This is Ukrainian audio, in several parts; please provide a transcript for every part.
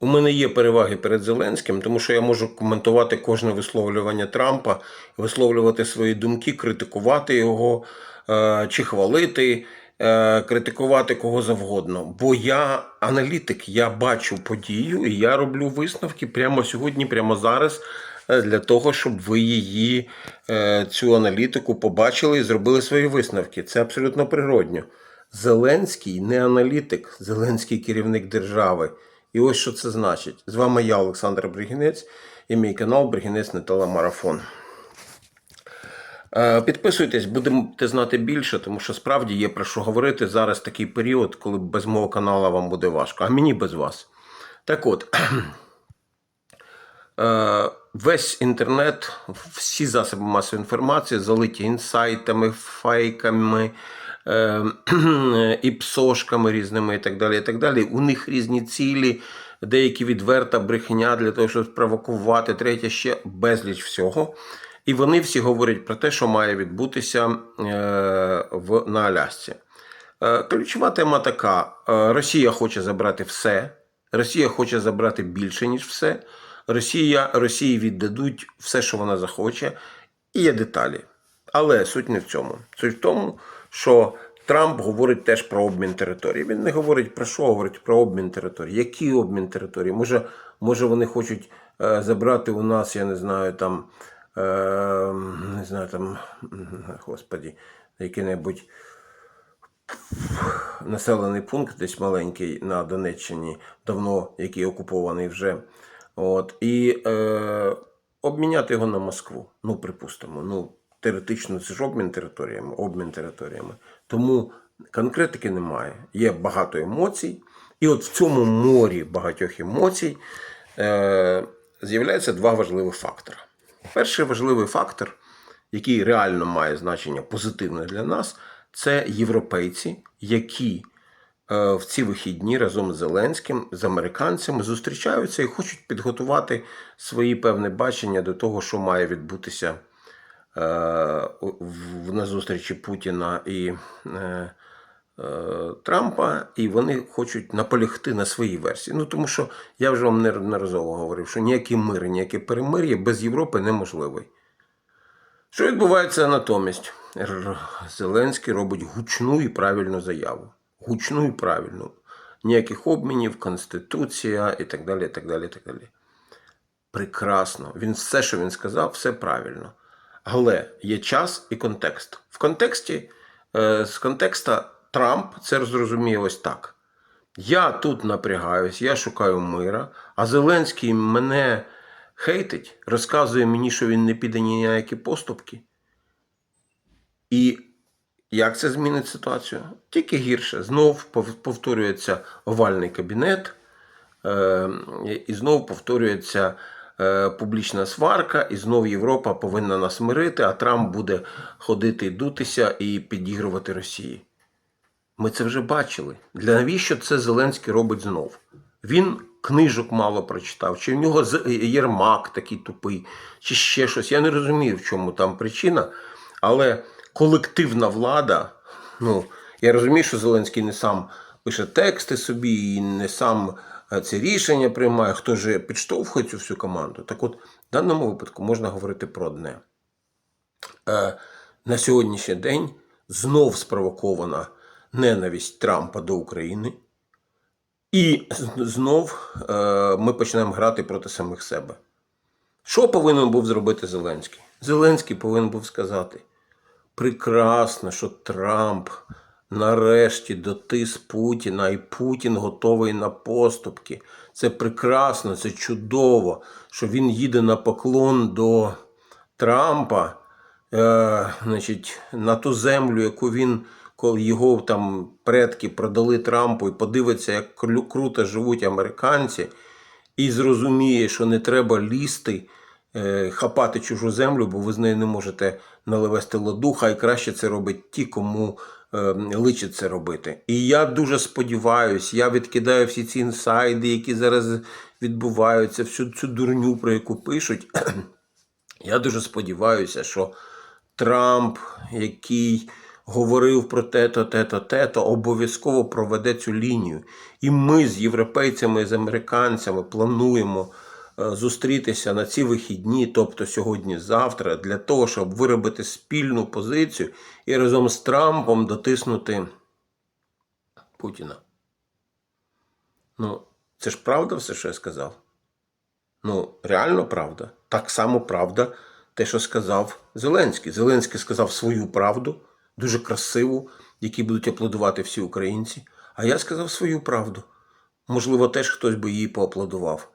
У мене є переваги перед Зеленським, тому що я можу коментувати кожне висловлювання Трампа, висловлювати свої думки, критикувати його е, чи хвалити, е, критикувати кого завгодно. Бо я аналітик, я бачу подію і я роблю висновки прямо сьогодні, прямо зараз. е, Для того, щоб ви її, цю аналітику побачили і зробили свої висновки. Це абсолютно природньо. Зеленський не аналітик, Зеленський керівник держави. І ось що це значить. З вами я, Олександр Бригінець, і мій канал Бригінець не телемарафон. Е, Підписуйтесь, будете знати більше, тому що справді є про що говорити. Зараз такий період, коли без мого каналу вам буде важко, а мені без вас. Так от, е, весь інтернет, всі засоби масової інформації залиті інсайтами, фейками, е, іпсошками різними і так далі. і так далі. У них різні цілі, деякі відверта брехня для того, щоб спровокувати, третє ще безліч всього. І вони всі говорять про те, що має відбутися е, в, на Алясці. Е, ключова тема така: е, Росія хоче забрати все, Росія хоче забрати більше, ніж все. Росія, Росії віддадуть все, що вона захоче, і є деталі. Але суть не в цьому. Суть в тому, що Трамп говорить теж про обмін території. Він не говорить про що, говорить про обмін території. Який обмін території? Може, може вони хочуть е, забрати у нас, я не знаю, там, е, не знаю, там, господі, який-небудь населений пункт, десь маленький на Донеччині, давно який окупований вже. От, і е, обміняти його на Москву. Ну, припустимо. Ну, теоретично це ж обмін територіями, обмін територіями. Тому конкретики немає. Є багато емоцій. І от в цьому морі багатьох емоцій е, з'являються два важливих фактори. Перший важливий фактор, який реально має значення позитивне для нас, це європейці, які е, в ці вихідні разом з Зеленським, з американцями зустрічаються і хочуть підготувати свої певне бачення до того, що має відбутися на зустрічі Путіна і е, е, Трампа, і вони хочуть наполягти на своїй версії. Ну тому що я вже вам неодноразово говорив, що ніякий мир, ніяке перемир'я без Європи неможливий. Що відбувається натомість? Зеленський робить гучну і правильну заяву. Гучну і правильну. Ніяких обмінів, Конституція і так далі. так далі, так далі. Прекрасно. Він все, що він сказав, все правильно. Але є час і контекст. В контексті, е, з контекста Трамп це зрозуміє ось так. Я тут напрягаюсь, я шукаю мира, а Зеленський мене хейтить, розказує мені, що він не піде ні на які поступки. І як це змінить ситуацію? Тільки гірше. Знов повторюється овальний кабінет, е, і знов повторюється публічна сварка, і знов Європа повинна нас мирити, а Трамп буде ходити дутися і підігрувати Росії. Ми це вже бачили. Для навіщо це Зеленський робить знов? Він книжок мало прочитав, чи в нього Єрмак такий тупий, чи ще щось. Я не розумію, в чому там причина. Але колективна влада, ну, я розумію, що Зеленський не сам пише тексти собі і не сам е, ці рішення приймає, хто ж підштовхує цю всю команду. Так от, в даному випадку можна говорити про одне. Е, на сьогоднішній день знов спровокована ненависть Трампа до України. І знов е, ми починаємо грати проти самих себе. Що повинен був зробити Зеленський? Зеленський повинен був сказати: прекрасно, що Трамп нарешті дотис Путіна, і Путін готовий на поступки. Це прекрасно, це чудово, що він їде на поклон до Трампа, е, значить, на ту землю, яку він, коли його там предки продали Трампу, і подивиться, як круто живуть американці, і зрозуміє, що не треба лізти, е, хапати чужу землю, бо ви з нею не можете наливести ладу. Хай краще це робить ті, кому личить це робити. І я дуже сподіваюся, я відкидаю всі ці інсайди, які зараз відбуваються, всю цю дурню, про яку пишуть. Я дуже сподіваюся, що Трамп, який говорив про те-то, те-то, те-то, обов'язково проведе цю лінію. І ми з європейцями, і з американцями плануємо зустрітися на ці вихідні, тобто сьогодні-завтра, для того, щоб виробити спільну позицію і разом з Трампом дотиснути Путіна. Ну, це ж правда все, що я сказав? Ну, реально правда. Так само правда те, що сказав Зеленський. Зеленський сказав свою правду, дуже красиву, якій будуть аплодувати всі українці. А я сказав свою правду. Можливо, теж хтось би її поаплодував.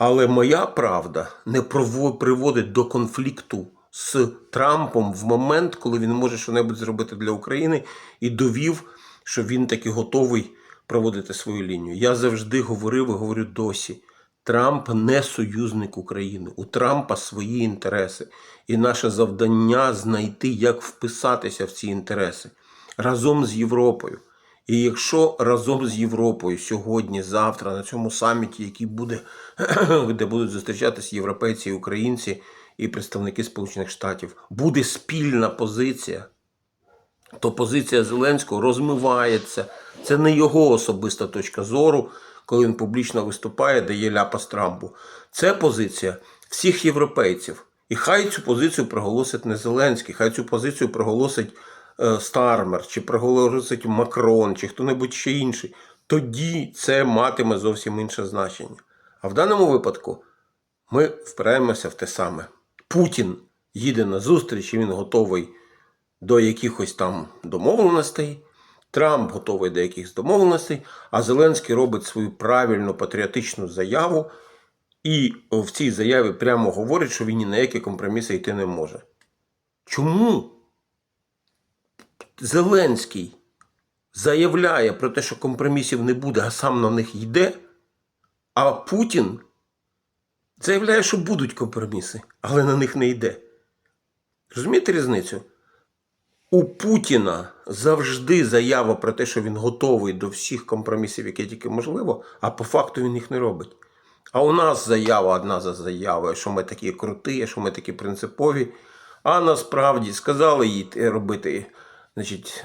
Але моя правда не приводить до конфлікту з Трампом в момент, коли він може щось зробити для України і довів, що він таки готовий проводити свою лінію. Я завжди говорив і говорю досі. Трамп не союзник України. У Трампа свої інтереси. І наше завдання знайти, як вписатися в ці інтереси разом з Європою. І якщо разом з Європою сьогодні, завтра, на цьому саміті, який буде, де будуть зустрічатися європейці і українці і представники Сполучених Штатів, буде спільна позиція, то позиція Зеленського розмивається. Це не його особиста точка зору, коли він публічно виступає, дає ляпас Трампу. Це позиція всіх європейців. І хай цю позицію проголосить не Зеленський, хай цю позицію проголосить Стармер, чи проголосить Макрон, чи хто-небудь ще інший. Тоді це матиме зовсім інше значення. А в даному випадку ми впираємося в те саме. Путін їде на зустріч, і він готовий до якихось там домовленостей. Трамп готовий до якихось домовленостей, а Зеленський робить свою правильну патріотичну заяву, і в цій заяві прямо говорить, що він ні на які компроміси йти не може. Чому Зеленський заявляє про те, що компромісів не буде, а сам на них йде, а Путін заявляє, що будуть компроміси, але на них не йде. Розумієте різницю? У Путіна завжди заява про те, що він готовий до всіх компромісів, які тільки можливо, а по факту він їх не робить. А у нас заява одна за заявою, що ми такі круті, що ми такі принципові. А насправді сказали їй робити значить,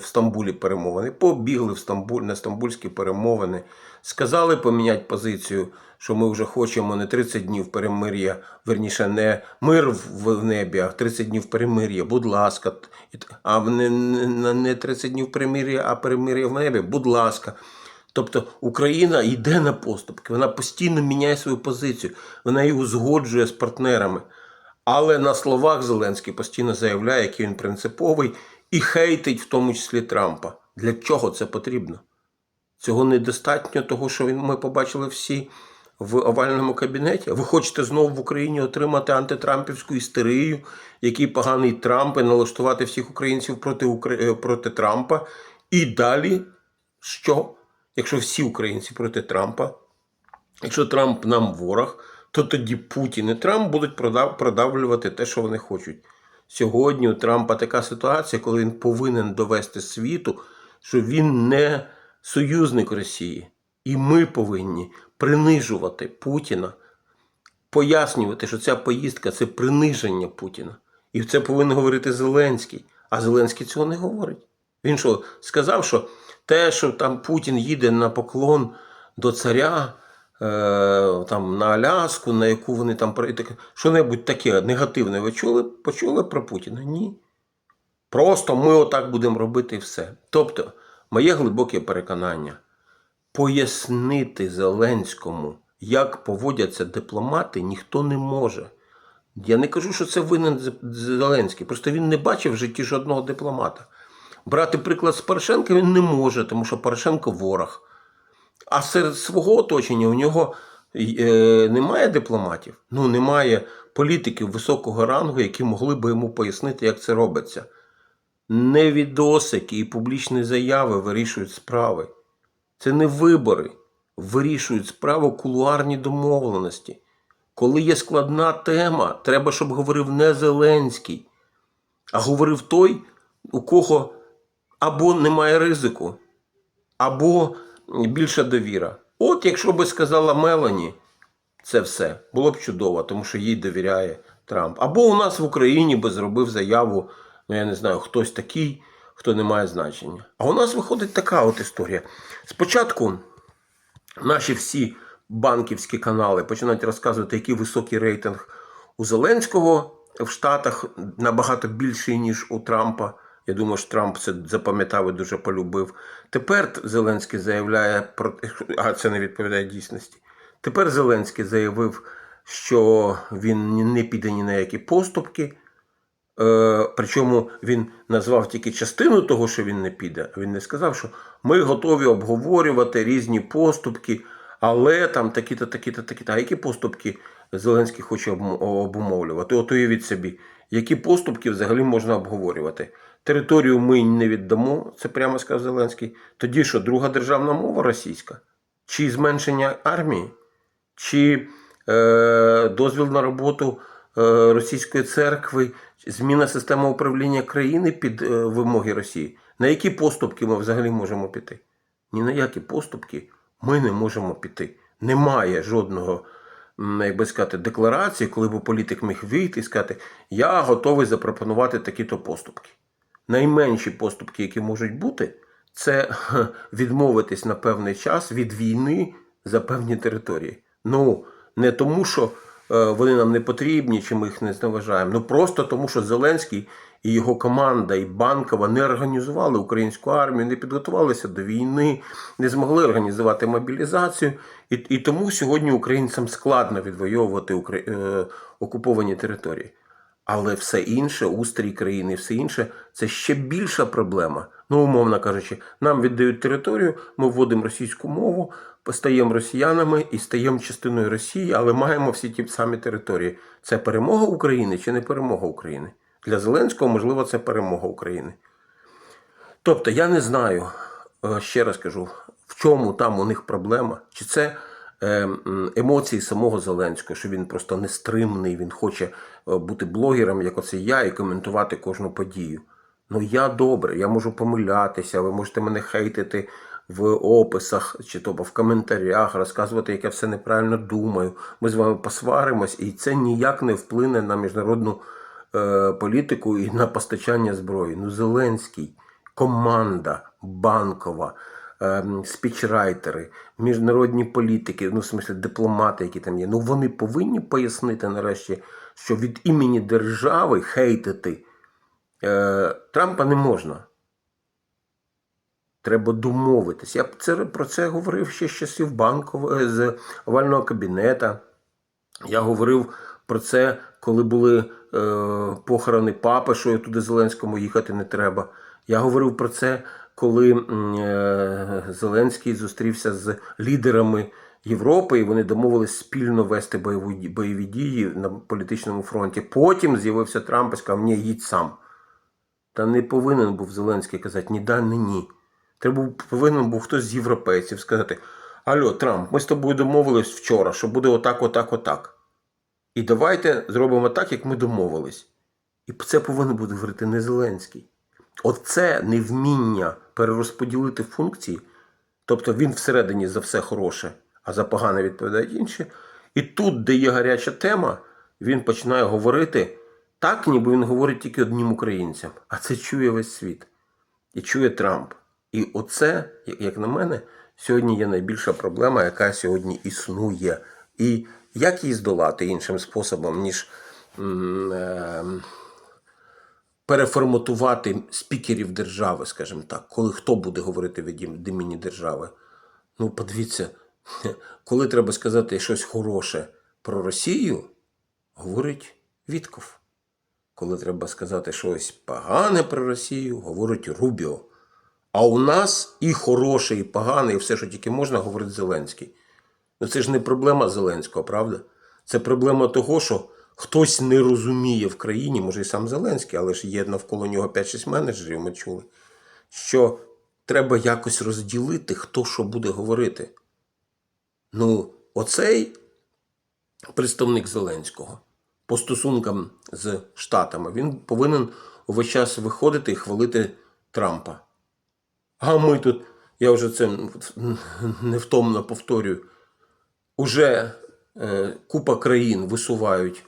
в Стамбулі перемовини. Побігли в Стамбуль, на стамбульські перемовини. Сказали поміняти позицію, що ми вже хочемо не 30 днів перемир'я, верніше, не мир в небі, а 30 днів перемир'я, будь ласка. А не, не, не 30 днів перемир'я, а перемир'я в небі, будь ласка. Тобто Україна йде на поступки, вона постійно міняє свою позицію, вона її узгоджує з партнерами. Але на словах Зеленський постійно заявляє, який він принциповий, і хейтить в тому числі Трампа. Для чого це потрібно? Цього недостатньо того, що ми побачили всі в овальному кабінеті. Ви хочете знову в Україні отримати антитрампівську істерію, який поганий Трамп, і налаштувати всіх українців проти, Укра- е, проти Трампа. І далі що? Якщо всі українці проти Трампа, якщо Трамп нам ворог, то тоді Путін і Трамп будуть продав, продавлювати те, що вони хочуть. Сьогодні у Трампа така ситуація, коли він повинен довести світу, що він не союзник Росії. І ми повинні принижувати Путіна, пояснювати, що ця поїздка це приниження Путіна. І це повинен говорити Зеленський. А Зеленський цього не говорить. Він що, сказав, що те, що там Путін їде на поклон до царя, там, на Аляску, на яку вони там що-небудь таке негативне ви чули, почули про Путіна? Ні. Просто ми отак будемо робити все. Тобто, моє глибоке переконання пояснити Зеленському, як поводяться дипломати, ніхто не може. Я не кажу, що це винен Зеленський. Просто він не бачив в житті жодного дипломата. Брати приклад з Порошенка він не може, тому що Порошенко ворог. А серед свого оточення у нього е, немає дипломатів, ну немає політиків високого рангу, які могли би йому пояснити, як це робиться. Не відосики і публічні заяви вирішують справи. Це не вибори. Вирішують справу кулуарні домовленості. Коли є складна тема, треба, щоб говорив не Зеленський, а говорив той, у кого або немає ризику, або більша довіра. От якщо би сказала Мелані, це все було б чудово, тому що їй довіряє Трамп. Або у нас в Україні би зробив заяву, ну я не знаю, хтось такий, хто не має значення. А у нас виходить така от історія. Спочатку наші всі банківські канали починають розказувати, який високий рейтинг у Зеленського в Штатах набагато більший, ніж у Трампа. Я думаю, що Трамп це запам'ятав і дуже полюбив. Тепер Зеленський заявляє про а це не відповідає дійсності. Тепер Зеленський заявив, що він не піде ні на які поступки. Е, причому він назвав тільки частину того, що він не піде. Він не сказав, що ми готові обговорювати різні поступки, але там такі-то, такі-то, такі-то. А які поступки Зеленський хоче обумовлювати? От уявіть собі, які поступки взагалі можна обговорювати. Територію ми не віддамо, це прямо сказав Зеленський. Тоді що, друга державна мова російська? Чи зменшення армії? Чи е, дозвіл на роботу е, російської церкви, зміна системи управління країни під е, вимоги Росії? На які поступки ми взагалі можемо піти? Ні на які поступки ми не можемо піти. Немає жодного, як би сказати, декларації, коли б політик міг вийти і сказати, я готовий запропонувати такі-то поступки. Найменші поступки, які можуть бути, це відмовитись на певний час від війни за певні території. Ну, не тому, що е, вони нам не потрібні, чи ми їх не зневажаємо. Ну просто тому, що Зеленський і його команда, і Банкова не організували українську армію, не підготувалися до війни, не змогли організувати мобілізацію. І, і тому сьогодні українцям складно відвоювати Укра- е, окуповані території. Але все інше, устрій країни, все інше це ще більша проблема. Ну, умовно кажучи, нам віддають територію, ми вводимо російську мову, стаємо росіянами і стаємо частиною Росії, але маємо всі ті самі території. Це перемога України чи не перемога України? Для Зеленського, можливо, це перемога України. Тобто, я не знаю, е, ще раз кажу, в чому там у них проблема, чи це е, емоції самого Зеленського, що він просто нестримний, він хоче е, бути блогером, як оце я, і коментувати кожну подію. Ну я добре, я можу помилятися, ви можете мене хейтити в описах чи то в коментарях, розказувати, як я все неправильно думаю. Ми з вами посваримось, і це ніяк не вплине на міжнародну е, політику і на постачання зброї. Ну, Зеленський, команда банкова, ем, спічрайтери, міжнародні політики, ну, в смислі, дипломати, які там є. Ну, вони повинні пояснити нарешті, що від імені держави хейтити е, Трампа не можна. Треба домовитись. Я це, про це говорив ще з часів банкового з овального кабінета. Я говорив про це, коли були е, похорони папи, що туди Зеленському їхати не треба. Я говорив про це, коли е, Зеленський зустрівся з лідерами Європи, і вони домовились спільно вести бойову, бойові дії на політичному фронті. Потім з'явився Трамп і сказав, ні, їдь сам. Та не повинен був Зеленський казати ні да, ні ні. Треба повинен був хтось з європейців сказати: Алло, Трамп, ми з тобою домовились вчора, що буде отак, отак, отак. І давайте зробимо так, як ми домовились. І це повинен буде говорити не Зеленський. Оце невміння перерозподілити функції. Тобто він всередині за все хороше, а за погане відповідають інші. І тут, де є гаряча тема, він починає говорити так, ніби він говорить тільки одним українцям. А це чує весь світ. І чує Трамп. І оце, як- на мене, сьогодні є найбільша проблема, яка сьогодні існує. І як її здолати іншим способом, ніж е, переформатувати спікерів держави, скажімо так, коли хто буде говорити від імені держави. Ну, подивіться, коли треба сказати щось хороше про Росію, говорить Вітков. Коли треба сказати щось погане про Росію, говорить Рубіо. А у нас і хороше, і погане, і все, що тільки можна, говорить Зеленський. Ну це ж не проблема Зеленського, правда? Це проблема того, що хтось не розуміє в країні, може і сам Зеленський, але ж є навколо нього 5-6 менеджерів, ми чули, що треба якось розділити, хто що буде говорити. Ну, оцей представник Зеленського по стосункам з Штатами, він повинен увесь час виходити і хвалити Трампа. А ми тут, я вже це невтомно повторюю, уже е, купа країн висувають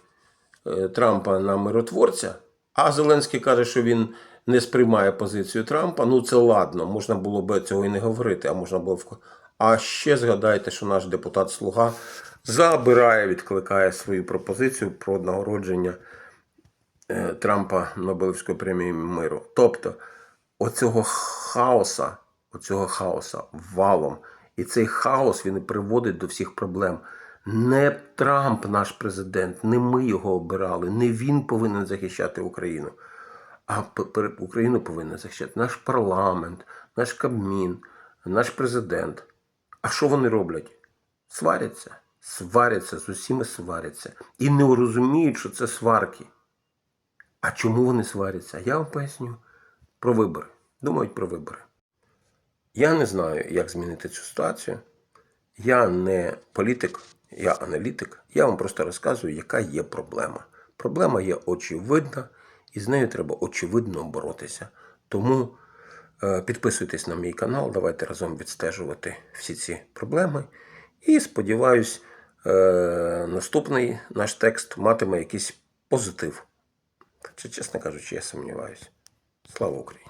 е, Трампа на миротворця, а Зеленський каже, що він не сприймає позицію Трампа. Ну це ладно, можна було би цього і не говорити, а можна було б. А ще згадайте, що наш депутат Слуга забирає, відкликає свою пропозицію про нагородження е, Трампа Нобелівської премії миру. Тобто, оцього хаоса, оцього хаоса валом. І цей хаос він і приводить до всіх проблем. Не Трамп наш президент, не ми його обирали, не він повинен захищати Україну. А Україну повинен захищати наш парламент, наш Кабмін, наш президент. А що вони роблять? Сваряться, сваряться, з усіма сваряться. І не розуміють, що це сварки. А чому вони сваряться? Я вам поясню. Про вибори. Думають про вибори. Я не знаю, як змінити цю ситуацію. Я не політик, я аналітик. Я вам просто розказую, яка є проблема. Проблема є очевидна, і з нею треба очевидно боротися. Тому е, підписуйтесь на мій канал, давайте разом відстежувати всі ці проблеми. І сподіваюсь, е, наступний наш текст матиме якийсь позитив. Хоча, чесно кажучи, я сумніваюся. Слава Україні!